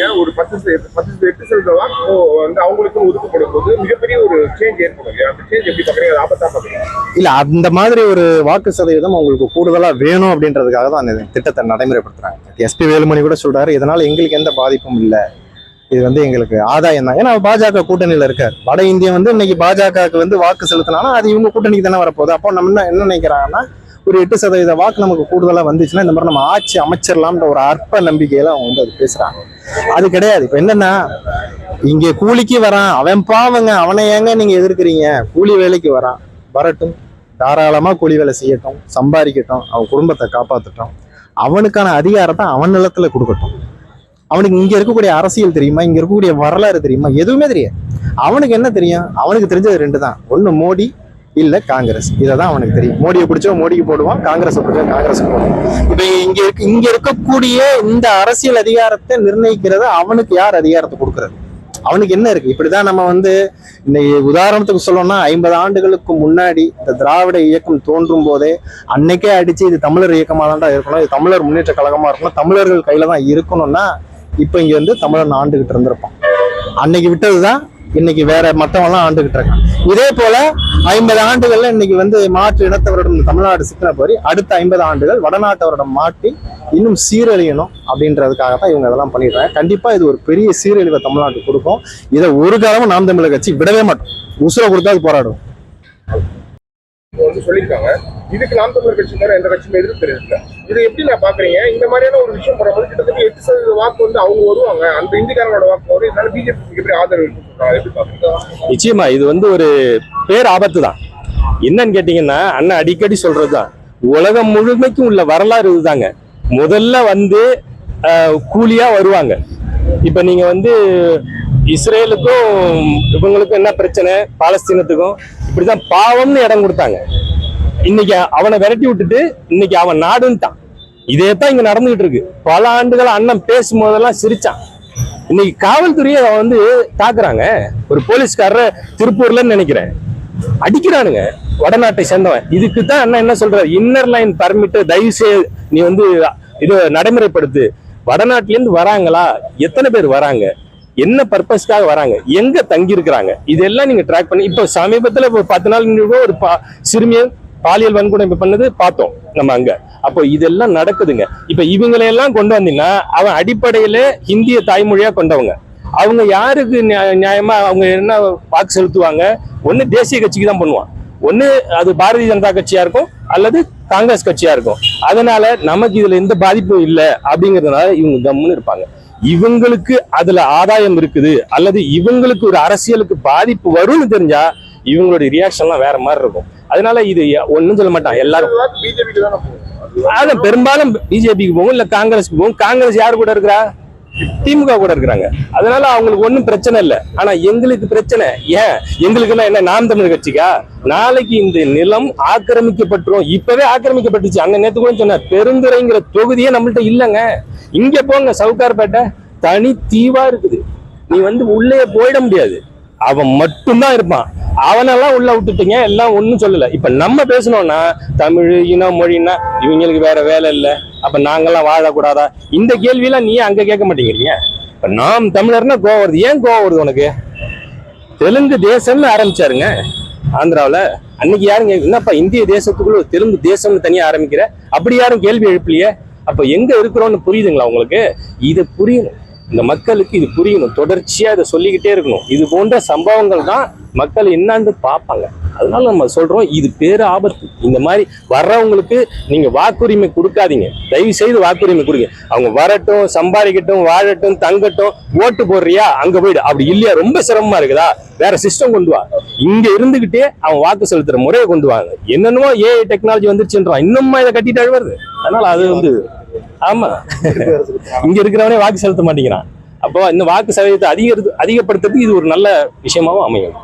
பாக்குறீங்க ஒரு பத்து பத்து சதவீத எட்டு வாக்கு வந்து அவங்களுக்கு ஒதுக்கப்படும் போது மிகப்பெரிய ஒரு சேஞ்ச் ஏற்படும் இல்லையா? அந்த சேஞ்ச் எப்படி பாக்குறீங்க அது ஆபத்தா பாக்குறீங்க இல்ல அந்த மாதிரி ஒரு வாக்கு சதவீதம் அவங்களுக்கு கூடுதலா வேணும் அப்படின்றதுக்காக தான் அந்த திட்டத்தை நடைமுறைப்படுத்துறாங்க. எஸ்பி வேலுமணி கூட சொல்றாரு இதனால எங்களுக்கு எந்த பாதிப்பும் இல்லை. இது வந்து எங்களுக்கு ஆதாயம் தான். ஏன்னா பாஜக கூட்டணியில இருக்கார். வட இந்தியா வந்து இன்னைக்கு பாஜகவுக்கு வந்து வாக்கு செலுத்தினாலும் அது இவங்க கூட்டணிக்கு தானே வரப்போகுது. அப்போ நம்ம என்ன என்ன நினைக்கிறாங்கன்னா ஒரு எட்டு சதவீத வாக்கு நமக்கு கூடுதலா வந்துச்சுன்னா இந்த மாதிரி நம்ம ஆட்சி அமைச்சிடலாம்ன்ற ஒரு அற்ப நம்பிக்கையில அவங்க வந்து அது பேசுறாங்க. அது கிடையாது. இப்ப என்னன்னா இங்க கூலிக்கு வரான். அவன் பாவங்க. அவனை ஏங்க நீங்க எதிர்க்கிறீங்க? கூலி வேலைக்கு வரான். வரட்டும். தாராளமா கூலி வேலை செய்யட்டும். சம்பாதிக்கட்டும். அவன் குடும்பத்தை காப்பாற்றட்டும் அவனுக்கான அதிகாரத்தை அவன் நிலத்துல கொடுக்கட்டும். அவனுக்கு இங்க இருக்கக்கூடிய அரசியல் தெரியுமா? இங்க இருக்கக்கூடிய வரலாறு தெரியுமா? எதுவுமே தெரியாது. அவனுக்கு என்ன தெரியும்? அவனுக்கு தெரிஞ்சது ரெண்டு தான் ஒண்ணு மோடி இல்ல காங்கிரஸ். இதை தான் அவனுக்கு தெரியும். மோடியை பிடிச்சவன் மோடிக்கு போடுவான் காங்கிரஸ் பிடிச்சா காங்கிரஸ் போடுவான். இப்ப இங்க இருக்க இங்க இருக்கக்கூடிய இந்த அரசியல் அதிகாரத்தை நிர்ணயிக்கிறது அவனுக்கு யார் அதிகாரத்தை கொடுக்கறது? அவனுக்கு என்ன இருக்கு? இப்படிதான் நம்ம வந்து இன்னைக்கு உதாரணத்துக்கு சொல்லணும்னா ஐம்பது ஆண்டுகளுக்கு முன்னாடி இந்த திராவிட இயக்கம் தோன்றும் போதே அன்னைக்கே அடிச்சு இது தமிழர் இயக்கமா தான்டா இருக்கணும் இது தமிழர் முன்னேற்ற கழகமா இருக்கணும் தமிழர்கள் கையில தான் இருக்கணும்னா இப்ப இங்க வந்து தமிழன் ஆண்டுகிட்டு இருந்திருப்பான். அன்னைக்கு விட்டதுதான் இன்னைக்கு வேற மற்றவங்களாம் ஆண்டுகிட்டு இருக்கான் இதே போல ஐம்பது ஆண்டுகள்ல இன்னைக்கு வந்து மாற்று இனத்தவரிடம் தமிழ்நாடு சிக்கின போய் அடுத்த ஐம்பது ஆண்டுகள் வடநாட்டவரிடம் மாட்டி இன்னும் சீரழியணும் அப்படின்றதுக்காக தான் இவங்க இதெல்லாம் பண்ணிடுறாங்க. கண்டிப்பா இது ஒரு பெரிய சீரழிவை தமிழ்நாட்டுக்கு கொடுக்கும். இதை ஒரு காலமும் நாம் தமிழர் கட்சி விடவே மாட்டோம். உசுரை கொடுத்தா அது போராடும். சொல்லியிருக்காங்க. இதுக்கு நாம் தமிழர் கட்சி எந்த கட்சியும் எதிர்ப்பு தெரிவிக்கல. இதை எப்படி நான் பாக்குறீங்க இந்த மாதிரியான ஒரு விஷயம் பண்ணும்போது கிட்டத்தட்ட எட்டு சதவீத வாக்கு வந்து அவங்க வருவாங்க. அந்த இந்திக்காரங்களோட வாக்கு வரும் இதனால பிஜேபி மிகப்பெரிய ஆதரவு நிச்சயமா இது வந்து ஒரு பேர் ஆபத்து தான். என்னன்னு கேட்டீங்கன்னா அண்ணன் அடிக்கடி சொல்றதுதான் உலகம் முழுமைக்கும் உள்ள வரலாறு இதுதாங்க. முதல்ல வந்து கூலியா வருவாங்க. இப்ப நீங்க வந்து இஸ்ரேலுக்கும் இவங்களுக்கும் என்ன பிரச்சனை? பாலஸ்தீனத்துக்கும் இப்படிதான் பாவம்னு இடம் கொடுத்தாங்க. இன்னைக்கு அவனை விரட்டி விட்டுட்டு இன்னைக்கு அவன் நாடுன்ட்டான். இதே தான் இங்க நடந்துகிட்டு இருக்கு பல ஆண்டுகள் அண்ணன் பேசும்போதெல்லாம் சிரிச்சான். இன்னைக்கு காவல்துறையை அவன் வந்து தாக்குறாங்க. ஒரு போலீஸ்காரர் திருப்பூர்லன்னு நினைக்கிறேன். அடிக்கிறானுங்க. வடநாட்டை சேர்ந்தவன். இதுக்கு தான் அண்ணா என்ன சொல்றாரு? இன்னர் லைன் பர்மிட் தயவு செய்து நீ வந்து இது நடைமுறைப்படுத்து. வடநாட்டிலேருந்து வராங்களா? எத்தனை பேர் வராங்க? என்ன பர்பஸ்க்காக வராங்க? எங்க தங்கி இருக்கிறாங்க இதெல்லாம் நீங்க ட்ராக் பண்ணி இப்போ சமீபத்துல இப்போ பத்து நாள் கூட ஒரு சிறுமியை பாலியல் வன்கொடுமை பண்ணது பார்த்தோம் நம்ம அங்க. அப்போ இதெல்லாம் நடக்குதுங்க. இப்ப இவங்களையெல்லாம் கொண்டு வந்தீங்கன்னா அவன் அடிப்படையில ஹிந்திய தாய்மொழியா கொண்டவங்க. அவங்க யாருக்கு நியா- நியாயமா அவங்க என்ன வாக்கு செலுத்துவாங்க? ஒண்ணு தேசிய கட்சிக்கு தான் பண்ணுவான். ஒண்ணு அது பாரதிய ஜனதா கட்சியா இருக்கும் அல்லது காங்கிரஸ் கட்சியா இருக்கும். அதனால நமக்கு இதுல எந்த பாதிப்பும் இல்லை அப்படிங்கறதுனால இவங்க கம்முன்னு இருப்பாங்க. இவங்களுக்கு அதுல ஆதாயம் இருக்குது அல்லது இவங்களுக்கு ஒரு அரசியலுக்கு பாதிப்பு வரும்னு தெரிஞ்சா இவங்களுடைய ரியாக்ஷன்லாம் வேற மாதிரி இருக்கும். அதனால இது ஒன்றும் சொல்ல மாட்டான் எல்லாரும். அதான் பெரும்பாலும் பிஜேபிக்கு போகும் இல்ல காங்கிரஸ்க்கு போகும். காங்கிரஸ் யார் கூட இருக்கிறா? திமுக கூட இருக்கிறாங்க. அதனால அவங்களுக்கு ஒண்ணும் பிரச்சனை இல்லை. ஆனா எங்களுக்கு பிரச்சனை ஏன்? எங்களுக்கு என்ன நாம் தமிழர் கட்சிக்கா? நாளைக்கு இந்த நிலம் ஆக்கிரமிக்கப்பட்டுரும். இப்பவே ஆக்கிரமிக்கப்பட்டுச்சு. அங்க நேத்து கூட சொன்னார் பெருந்துறைங்கிற தொகுதியே நம்மள்ட்ட இல்லைங்க. இங்க போங்க சவுகார்பேட்டை. தனி தீவா இருக்குது. நீ வந்து உள்ளே போயிட முடியாது. அவன் மட்டும்தான் இருப்பான். அவனெல்லாம் உள்ள விட்டுட்டீங்க எல்லாம் ஒன்றும் சொல்லல. இப்ப நம்ம பேசணும்னா தமிழ் இனம் மொழின்னா இவங்களுக்கு வேற வேலை இல்லை. அப்ப நாங்கெல்லாம் வாழக்கூடாதா? இந்த கேள்வியெல்லாம் நீ அங்க கேட்க மாட்டேங்கிறீங்க. இப்ப நாம் தமிழர்னா கோவம் வருது. ஏன் கோவம் வருது உனக்கு? தெலுங்கு தேசம்னு ஆரம்பிச்சாருங்க ஆந்திராவில். அன்னைக்கு யாருங்க என்னப்பா இந்திய தேசத்துக்குள்ள ஒரு தெலுங்கு தேசம்னு தனியாக ஆரம்பிக்கிற? அப்படி யாரும் கேள்வி எழுப்பலையே? அப்போ எங்க இருக்கிறோம்னு புரியுதுங்களா உங்களுக்கு? இது புரியணும் இந்த மக்களுக்கு இது புரியணும் தொடர்ச்சியாக இதை சொல்லிக்கிட்டே இருக்கணும். இது போன்ற சம்பவங்கள் தான் மக்கள் என்னான்னு பார்ப்பாங்க. அதனால நம்ம சொல்றோம் இது பேரு ஆபத்து. இந்த மாதிரி வர்றவங்களுக்கு நீங்க வாக்குரிமை கொடுக்காதீங்க. தயவு செய்து வாக்குரிமை கொடுங்க. அவங்க வரட்டும் சம்பாதிக்கட்டும் வாழட்டும் தங்கட்டும் ஓட்டு போடுறியா? அங்க போயிடு. அப்படி இல்லையா? ரொம்ப சிரமமா இருக்குதா? வேற சிஸ்டம் கொண்டு வா. இங்க இருந்துகிட்டே அவன் வாக்கு செலுத்துற முறையை கொண்டு வாங்க. என்னென்னமோ ஏஐ டெக்னாலஜி வந்துருச்சுன்றான். இன்னும் இதை கட்டிட்டு வருது அதனால அது வந்து ஆமா. இங்க இருக்கிறவனே வாக்கு செலுத்த மாட்டேங்கிறான். அப்போ இந்த வாக்கு சதவீதத்தை அதிகரித்து அதிகப்படுத்துறதுக்கு இது ஒரு நல்ல விஷயமாவும் அமையும்.